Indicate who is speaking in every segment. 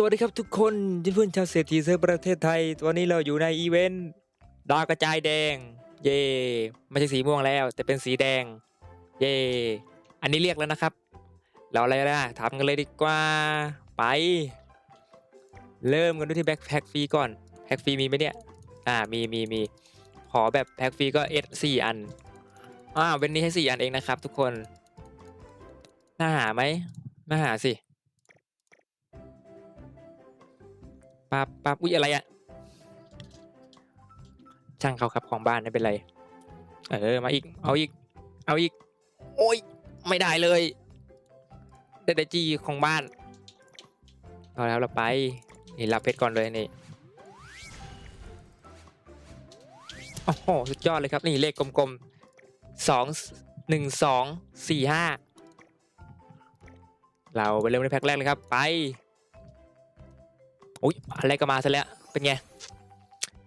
Speaker 1: สวัสดีครับทุกคนเพื่อนชาวเศรษฐีเซิร์ประเทศไทย ตอนนี้เราอยู่ในอีเวนต์ดาวกระจายแดง เย่ไม่ใช่สีม่วงแล้ว แต่เป็นสีแดง เย่อันนี้เรียกแล้วนะครับ เราอะไรนะทำกันเลยดีกว่า ไป เริ่มกันด้วยที่แบ็คแพ็คฟรีก่อนแพ็คฟรีมีไหมเนี่ย อ่ามีมีมีขอแบบแพ็คฟรีก็เอสสี่อันอ่าเว้นนี้ให้สี่อันเองนะครับ ทุกคนน่าหาไหมน่าหาสิ ปั๊บปั๊บอุ้ยอะไรอะช่างเขาครับของบ้านไม่เป็นไร เออมาอีก เอาอีก เอาอีก โอ้ยไม่ได้เลยได้แต่จีของบ้านเอาแล้วเราไปนี่รับเพชรก่อนเลยนี่โอ้โหสุดยอดเลยครับนี่เลขกลมๆสองหนึ่งสองสี่ห้าเราไปเริ่มในแพ็คแรกเลยครับไป อุ้ยอะไรก็มาซะแล้ว เป็นไง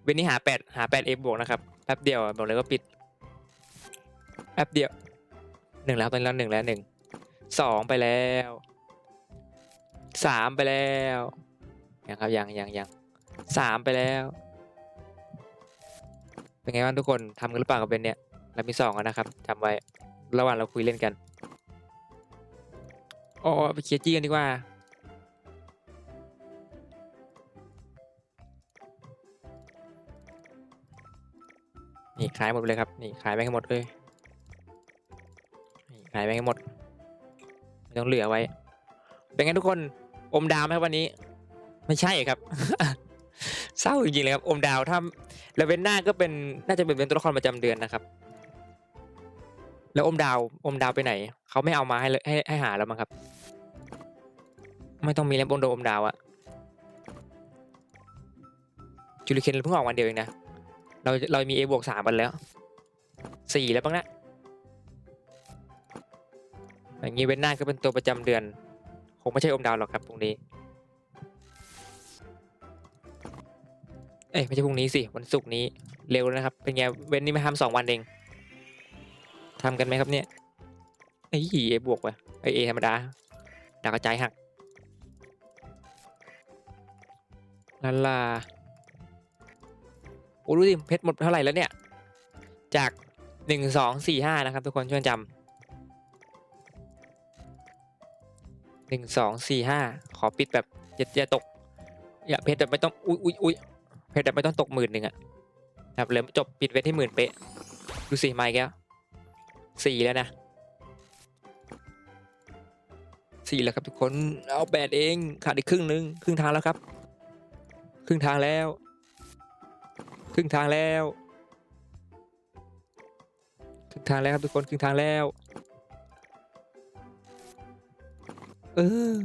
Speaker 1: เวนนี้หาแปดหาแปดเอบวกนะครับ แป๊บเดียวบอกเลยก็ปิด แป๊บเดียวหนึ่งแล้วตอนนี้เราหนึ่งแล้วหนึ่งสองไปแล้วสามไปแล้วยังครับยังยังยังสามไปแล้ว เป็นไงบ้างทุกคนทำกันหรือเปล่ากับเบนเนี่ยเรามีสองแล้วนะครับจำไว้ระหว่างเราคุยเล่นกันอ๋อไปเคลียร์จี้กันดีกว่า ขายหมดเลยครับ นี่ขายไปให้หมดเลยนี่ขายไปให้หมด ไม่ต้องเหลือไว้ เป็นไงทุกคน อมดาวไหมวันนี้ ไม่ใช่ครับ เศร้าจริงๆเลยครับ อมดาวถ้าแล้วเวนหน้าก็เป็น น่าจะเป็นเป็นตัวละครประจำเดือนนะครับ แล้วอมดาว อมดาวไปไหน เขาไม่เอามาให้ให้ให้หาแล้วมั้งครับ ไม่ต้องมีแล้วอมดาวอมดาวอะจูริเคนเพิ่งออกวันเดียวเองนะ เราเรามี A บวกสามไปแล้วสี่แล้วบ้างนะอย่างนี้เวนหน้าก็เป็นตัวประจำเดือน คงไม่ใช่อมดาวหรอกครับพรุ่งนี้ เอ้ยไม่ใช่พรุ่งนี้สิวันศุกร์นี้เร็วแล้วนะครับ เป็นไงเว้นนี่มาทำสองวันเองทำกันไหมครับเนี่ยไอ้ยเอบวกว่ะไอเอธรรมดาดาวกระจายหักลาลา อ้ดูสิเพชรหมดเท่าไหร่แล้วเนี่ย จากหนึ่งสองสี่ห้านะครับทุกคนช่วยจำหนึ่งสองสี่ห้าขอปิดแบบอย่าอย่าตกอย่าเพชรแบบไม่ต้องอุ้ยอุ้ยอุ้ยเพชรแบบไม่ต้องตกหมื่นหนึ่งอะแบบเลยจบปิดเวทที่หมื่นเป๊ะดูสิมาอีกแล้วสี่แล้วนะสี่แล้วครับทุกคนเอาแปดเองขาดอีกครึ่งหนึงครึ่งทางแล้วครับ ครึ่งทางแล้ว ครึ่งทางแล้วครึ่งทางแล้วครับทุกคนครึ่งทางแล้ว เออ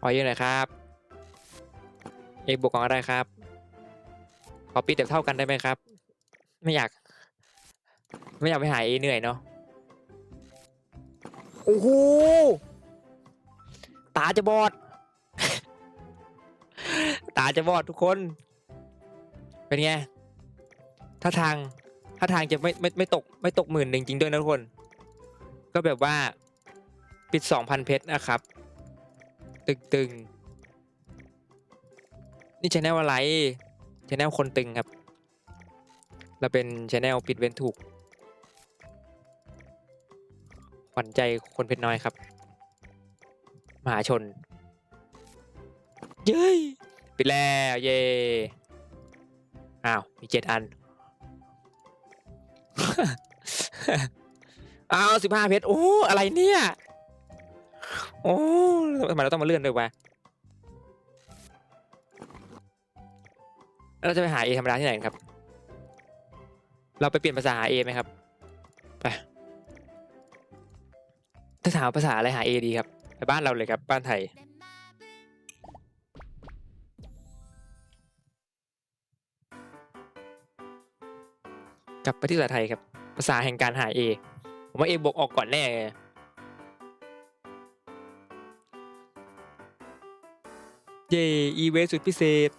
Speaker 1: ขอเยอะหน่อยครับเอบวกของอะไรครับ ขอปิดแบบเท่ากันได้ไหมครับ ไม่อยาก ไม่อยากไปหาเอเหนื่อยเนาะโอ้โหตาจะบอด ตาจะบอดทุกคน เป็นไงถ้าทางถ้าทางจะไม่ไม่ไม่ตกไม่ตกหมื่นหนึ่งจริงด้วยนะทุกคน ก็แบบว่าปิดสองพันเพชรนะครับ ตึงตึงๆนี่ชแนลอะไรชแนลคนตึงครับ เราเป็นชแนลปิดเว้นถูกขวัญใจคนเพชรน้อยครับ มหาชน เย้ ปิดแล้วเย่อ้าว มีเจ็ดอันอ้าวสิบห้าเพชร โอ้ อะไรเนี่ย โอ้ทำไมเราต้องมาเลื่อนด้วยวะเราจะไปหาเอธรรมดาที่ไหนกันครับ เราไปเปลี่ยนภาษาหาเอไหมครับ ไป ถ้าถามภาษาอะไรหาเอดีครับ ไปบ้านเราเลยครับ บ้านไทย กลับไปที่ภาษาไทยครับ ภาษาแห่งการหาเอผมว่าเอบวกออกก่อนแน่เลยเย่อีเวนต์สุดพิเศษ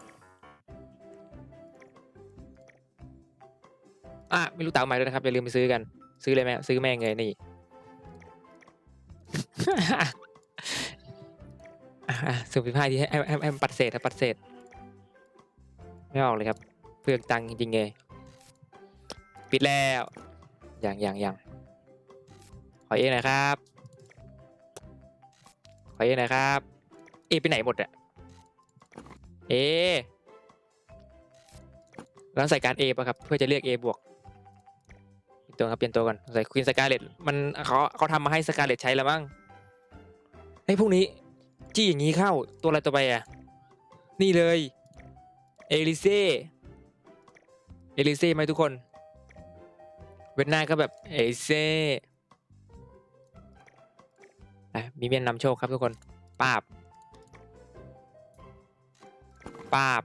Speaker 1: อะ ไม่รู้ตังใหม่ด้วยนะครับ อย่าลืมไปซื้อกัน ซื้อเลยไหมซื้อแม่งเลยนี่อะสุ่มสิบห้าทีให้ให้ให้ให้ปัดเศษครับปัดเศษ ไม่ออกเลยครับ เพื่องตังจริงๆเลย ปิดแล้วอย่างอย่างอย่างขอเอหน่อยครับขอเอหน่อยครับ เอไปไหนหมดอะเอแล้วใส่การ A ป่ะครับ เพื่อจะเรียก A บวกตัวครับเปลี่ยนตัวก่อนใส่ควีนสกาเลตมันเขาเขาทำมาให้สกาเลตใช้แล้วมั้งไอ้พวกนี้ จี้อย่างนี้เข้าตัวอะไรตัวไปอะ นี่เลย เอลิเซ่ เอลิเซ่ไหมทุกคน เวนหน้าก็แบบเอเซ่อะมีเมียนนำโชคครับทุกคนปาบปาบ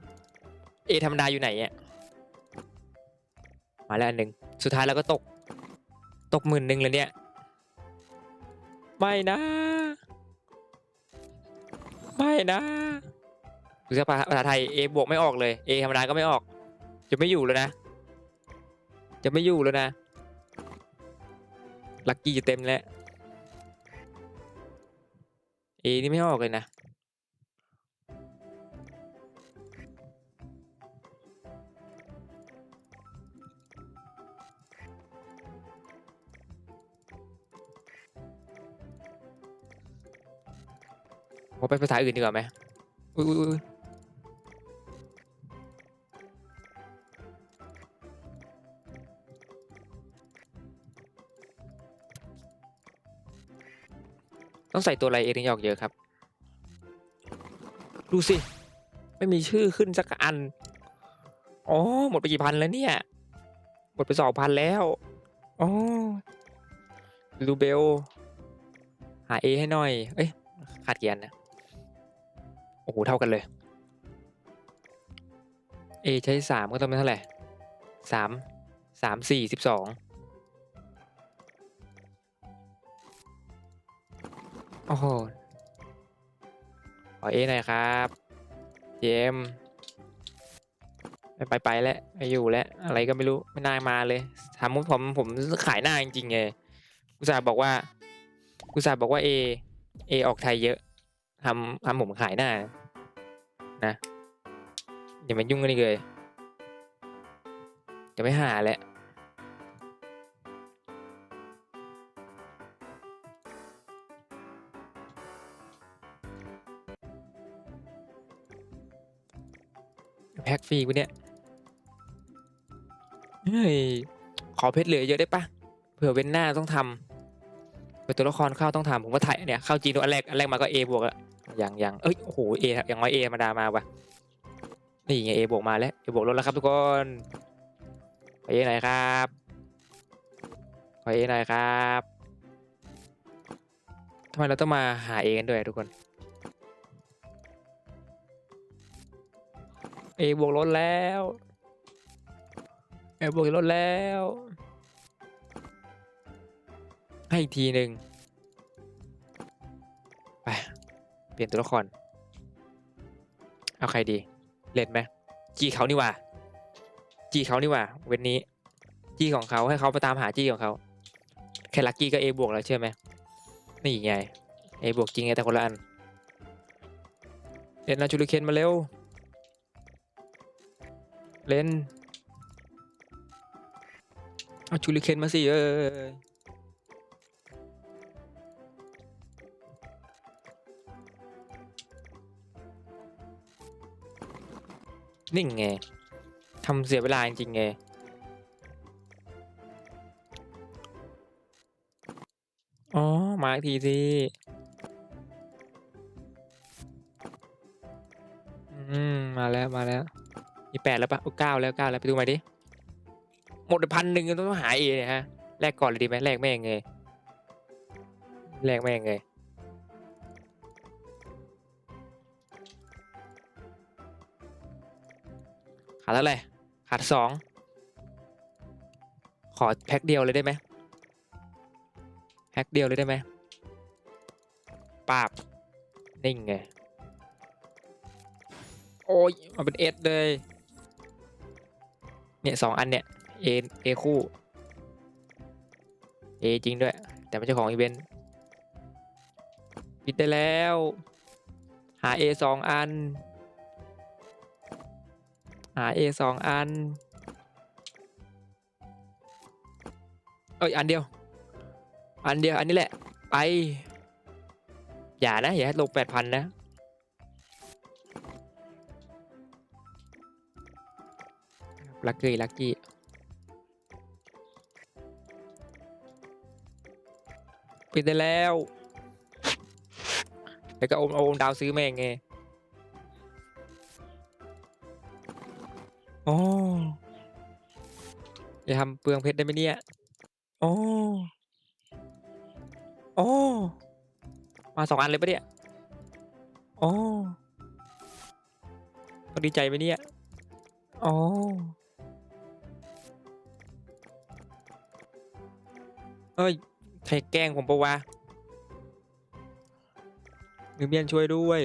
Speaker 1: เอธรรมดาอยู่ไหนอะมาแล้วอันหนึ่งสุดท้ายเราก็ตก ตกหมื่นหนึ่งเลยเนี่ย ไม่นะ ไม่นะดูสภาภาษาไทย A บวกไม่ออกเลย A ธรรมดาก็ไม่ออก จะไม่อยู่แล้วนะ จะไม่อยู่แล้วนะ ลักกี้จะเต็มแล้ว A นี่ไม่ออกเลยนะผมไปภาษาอื่นดีกว่าไหมอุ้ย ต้องใส่ตัวอะไรเอถึงจะออกเยอะครับ ดูสิ ไม่มีชื่อขึ้นสักอัน อ๋อ หมดไปกี่พันแล้วเนี่ย หมดไปสองพันแล้ว อ๋อลูเบล หาเอให้หน่อย เอ้ย ขาดเกียร์นะ โอ้โห เท่ากันเลย A ใช้สามก็ต้องเป็นเท่าไหร่สามสามสี่สิบสอง โอ้โหขอเอหน่อยครับเจมไปไปไปแล้วไม่อยู่แล้วอะไรก็ไม่รู้ไม่น่ามาเลยถามผมผมผมขายหน้าจริงๆไงกุศาบอกว่ากุศาบอกว่า A A อออกไทยเยอะทำทำผมขายหน้า นะอย่ามายุ่งกันเลยจะไม่หาแหละ แพ็กฟรีกูเนี่ย เฮ้ย ขอเพชรเหลือเยอะได้ปะเผื่อเว้นหน้าต้องทำเผื่อตัวละครเข้าต้องทำผมก็ถ่ายเนี่ยเข้าจีนอันแรกอันแรกมาก็ A บวกอะอย่างอย่างเอ้ยโอ้โห A ออย่างน้อย A ธรรมดามาว่ะนี่ไง A บวกมาแล้ว A บวกลดแล้วครับทุกคนขอ A หน่อยครับขอ A หน่อยครับทำไมเราต้องมาหา A กันด้วยทุกคน A บวกลดแล้วเอบวกลดแล้ว ให้อีกทีหนึ่งไปเปลี่ยนตัวละคร เอาใครดี เล่นไหมจีเขานี่ว่า จีเขานี่ว่า เว้นนี้ จีของเขาให้เขาไปตามหาจีของเขา แค่ลักกี้ก็เอบวกแล้วเชื่อไหมนี่ไงเอบวกจริงไงแต่คนละอันเล่นนาจูริเคนมาเร็ว เล่นเอาชูริเคนมาสิเอ้ยนี่งไงทำเสียเวลาจริงไงอ๋อ มาอีกทีสิอืม มาแล้ว มาแล้ว มีแปดแล้วปะโอ้เก้าแล้วเก้าแล้วไปดูมาดิหมดพันหนึ่งต้องหาเอเนี่ยฮะแลกก่อนเลยดีไหมแลกแม่งเลยแลกแม่งเลยขาดเท่าไหร่ขาดสองขอแพ็คเดียวเลยได้ไหมแพ็คเดียวเลยได้ไหมปาบนิ่งไงโอ้ยมาเป็นเอสเลย เนี่ยสองอันเนี่ยเอเอคู่เอจริงด้วย แต่ไม่ใช่ของอีเวนต์ปิดได้แล้ว หา A สองอัน หา A สองอัน เอ้ย อันเดียว อันเดียว อันนี้แหละ ไป อย่านะ อย่าให้ลงแปดพันนะ ลักกี้ลักกี้ปิดได้แล้วแล้วก็โอมโอมดาวซื้อแม่งไงโอ้จะทำเปลืองเพชรได้ไหมเนี่ยโอ้โอ้มาสองอันเลยปะเนี่ยโอ้ต้องดีใจไหมเนี่ยโอ้ เอ้ยใครแกล้งผมปะวะหรือเมียนช่วยด้วย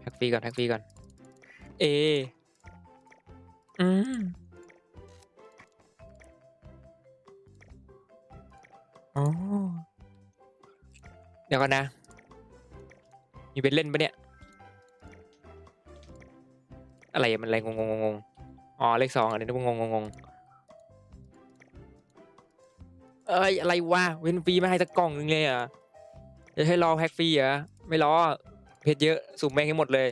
Speaker 1: แท็กฟรีก่อนแท็กฟรีก่อน เอ อืมอ๋อเดี๋ยวก่อนนะ มีเป็นเล่นปะเนี่ย อะไรอะมันอะไรงงงงง อ๋อเลขสองอันนี้นึกว่างงงงๆเอ้ยอะไรวะเว้นฟรีมาให้สักกล่องนึงเลยอะจะให้รอแพ็กฟรีเหรอไม่รอเพชรเยอะสุ่มแม่งให้หมดเลย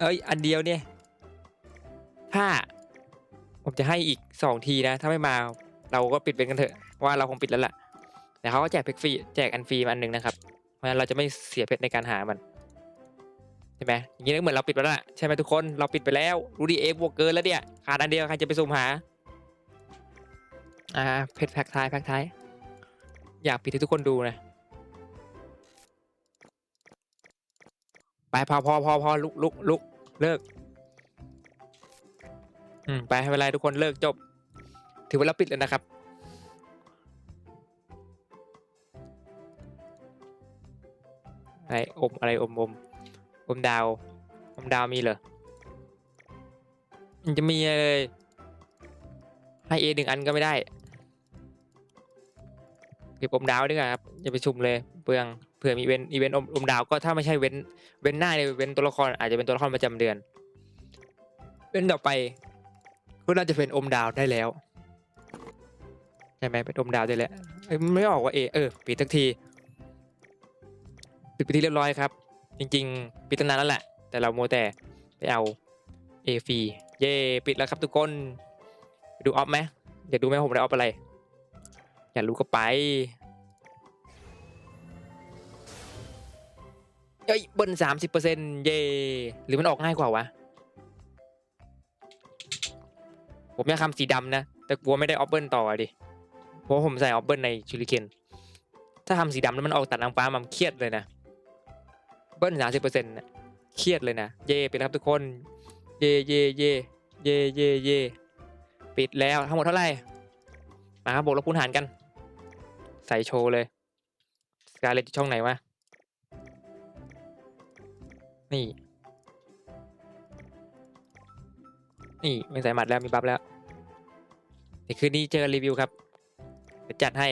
Speaker 1: เอ้ยอันเดียวเนี่ยถ้าผมจะให้อีกสองทีนะ ถ้าไม่มาเราก็ปิดเป็นกันเถอะเพราะว่าเราคงปิดแล้วล่ะแต่เขาก็แจกเพชรฟรีแจกอันฟรีมาอันหนึ่งนะครับ เพราะฉะนั้นเราจะไม่เสียเพชรในการหามัน ใช่ไหมอย่างนี้ก็เหมือนเราปิดไปแล้วล่ะใช่ไหมทุกคนเราปิดไปแล้วรูดีเอฟบวกเกินแล้วเนี่ยขาดอันเดียวใครจะไปสุ่มหาอ่าเพชรแพ็กท้ายแพ็กท้ายอยากปิดให้ทุกคนดูนะไปพอพอพอพอลุกลุกลุกเลิกอืมไปไม่เป็นไรทุกคนเลิกจบ ถือว่าเราปิดแล้วนะครับอะไรอมอะไรอมอม อมดาวอมดาวมีเหรอมันจะมีอะไรเลยให้เอหนึ่งอันก็ไม่ได้เก็บอมดาวดีกว่าครับอย่าไปชุมเลยเปลืองเผื่อมีเว้นอีเวนต์อมอมดาวก็ถ้าไม่ใช่เว้นเว้นหน้าเนี่ยเว้นตัวละครอาจจะเป็นตัวละครประจำเดือนเว้นต่อไปก็น่าจะเป็นอมดาวได้แล้วใช่ไหมเป็นอมดาวได้แล้วไม่ออกว่าเอเออปิดทักทีปิดไปที่เรียบร้อยครับ จริงๆ ปิดตั้งนานแล้วแหละ แต่เราโมแต่ไปเอาเอฟีเย่ปิดแล้วครับทุกคนไปดูออฟไหมอยากดูไหมผมได้ออฟอะไร อยากรู้ก็ไปเอ้ยเบิ้ลสามสิบเปอร์เซ็นต์เย่หรือมันออกง่ายกว่าวะ ผมอยากทำสีดำนะ แต่กลัวไม่ได้ออฟเบิ้ลต่อดิ เพราะผมใส่ออฟเบิ้ลในชูริเคนถ้าทำสีดำแล้วมันออกตัดนางฟ้ามันเครียดเลยนะ เบิ้ลสามสิบเปอร์เซ็นต์เครียดเลยนะ เย่ไปแล้วครับทุกคน เย่เย่เย่เย่เย่เย่ปิดแล้วทั้งหมดเท่าไหร่มาครับบวกลบคูณหารกัน ใส่โชว์เลยสกาเลตช่องไหนวะ นี่ นี่ไม่ใส่หมัดแล้วมีบัฟแล้วเดี๋ยวคืนนี้เจอกันรีวิวครับเดี๋ยวจัดให้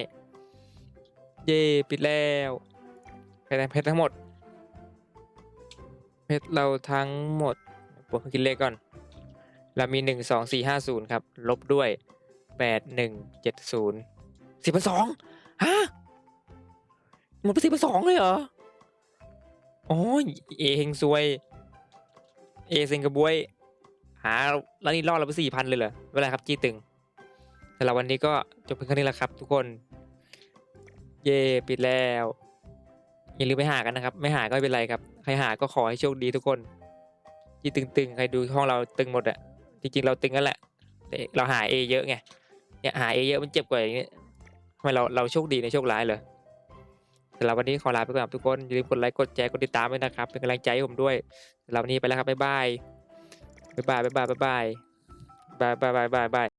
Speaker 1: เย่ปิดแล้วเพชรเพชรทั้งหมด เพชรเราทั้งหมดบวกคิดเลขก่อน เรามีหนึ่งสองสี่ห้าศูนย์ครับ ลบด้วยแปดหนึ่งเจ็ดศูนย์สิบเป็นสองฮะหมดไปสิบเป็นสองเลยเหรอโอ้ยเอเฮงซวย เอเซงกระบวย หาแล้วนี่รอดเราไปสี่พันเลยเหรอไม่เป็นไรครับจี้ตึงแต่ละวันนี้ก็จบเพียงแค่นี้แหละครับ ทุกคน เย่ปิดแล้ว อย่าลืมไปหากันนะครับ ไม่หาก็ไม่เป็นไรครับ ใครหาก็ขอให้โชคดีทุกคน ที่ตึงๆ ใครดูห้องเราตึงหมดอะจริงๆเราตึงกันแหละแต่เราหาเอเยอะไงเนี่ยหาเอเยอะมันเจ็บกว่าอย่างนี้ทำไมเราเราโชคดีในโชคร้ายเลยสำหรับวันนี้ขอลาไปก่อนครับทุกคนอย่าลืมกดไลค์กดแชร์กดติดตามด้วยนะครับ เป็นกำลังใจให้ผมด้วยสำหรับวันนี้ไปแล้วครับบายบายบ๊ายบายบ๊ายบายบ๊ายบายบ๊ายบายบ๊ายบายบ๊ายบาย